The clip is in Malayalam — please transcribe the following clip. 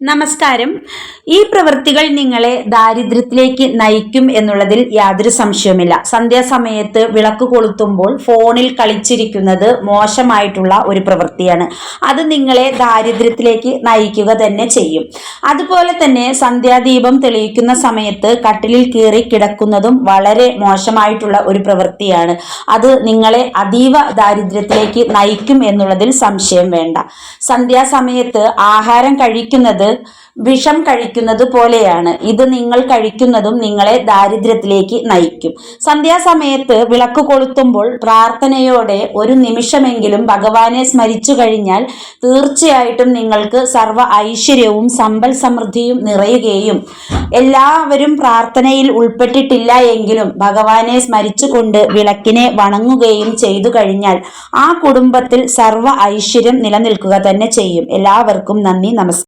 നമസ്കാരം. ഈ പ്രവൃത്തികൾ നിങ്ങളെ ദാരിദ്ര്യത്തിലേക്ക് നയിക്കും എന്നുള്ളതിൽ യാതൊരു സംശയവുമില്ല. സന്ധ്യാസമയത്ത് വിളക്ക് കൊളുത്തുമ്പോൾ ഫോണിൽ കളിച്ചിരിക്കുന്നത് മോശമായിട്ടുള്ള ഒരു പ്രവൃത്തിയാണ്. അത് നിങ്ങളെ ദാരിദ്ര്യത്തിലേക്ക് നയിക്കുക തന്നെ ചെയ്യും. അതുപോലെ തന്നെ സന്ധ്യാദീപം തെളിയിക്കുന്ന സമയത്ത് കട്ടിലിൽ കീറി കിടക്കുന്നതും വളരെ മോശമായിട്ടുള്ള ഒരു പ്രവൃത്തിയാണ്. അത് നിങ്ങളെ അതീവ ദാരിദ്ര്യത്തിലേക്ക് നയിക്കും എന്നുള്ളതിൽ സംശയം വേണ്ട. സന്ധ്യാസമയത്ത് ആഹാരം കഴിക്കുന്നത് വിഷം കഴിക്കുന്നത് പോലെയാണ്. ഇത് നിങ്ങൾ കഴിക്കുന്നതും നിങ്ങളെ ദാരിദ്ര്യത്തിലേക്ക് നയിക്കും. സന്ധ്യാസമയത്ത് വിളക്ക് കൊളുത്തുമ്പോൾ പ്രാർത്ഥനയോടെ ഒരു നിമിഷമെങ്കിലും ഭഗവാനെ സ്മരിച്ചു കഴിഞ്ഞാൽ തീർച്ചയായിട്ടും നിങ്ങൾക്ക് സർവ ഐശ്വര്യവും സമ്പൽ സമൃദ്ധിയും നിറയുകയും എല്ലാവരും പ്രാർത്ഥനയിൽ ഉൾപ്പെട്ടിട്ടില്ല എങ്കിലും ഭഗവാനെ സ്മരിച്ചുകൊണ്ട് വിളക്കിനെ വണങ്ങുകയും ചെയ്തു കഴിഞ്ഞാൽ ആ കുടുംബത്തിൽ സർവ ഐശ്വര്യം നിലനിൽക്കുക തന്നെ ചെയ്യും. എല്ലാവർക്കും നന്ദി നമസ്കാരം.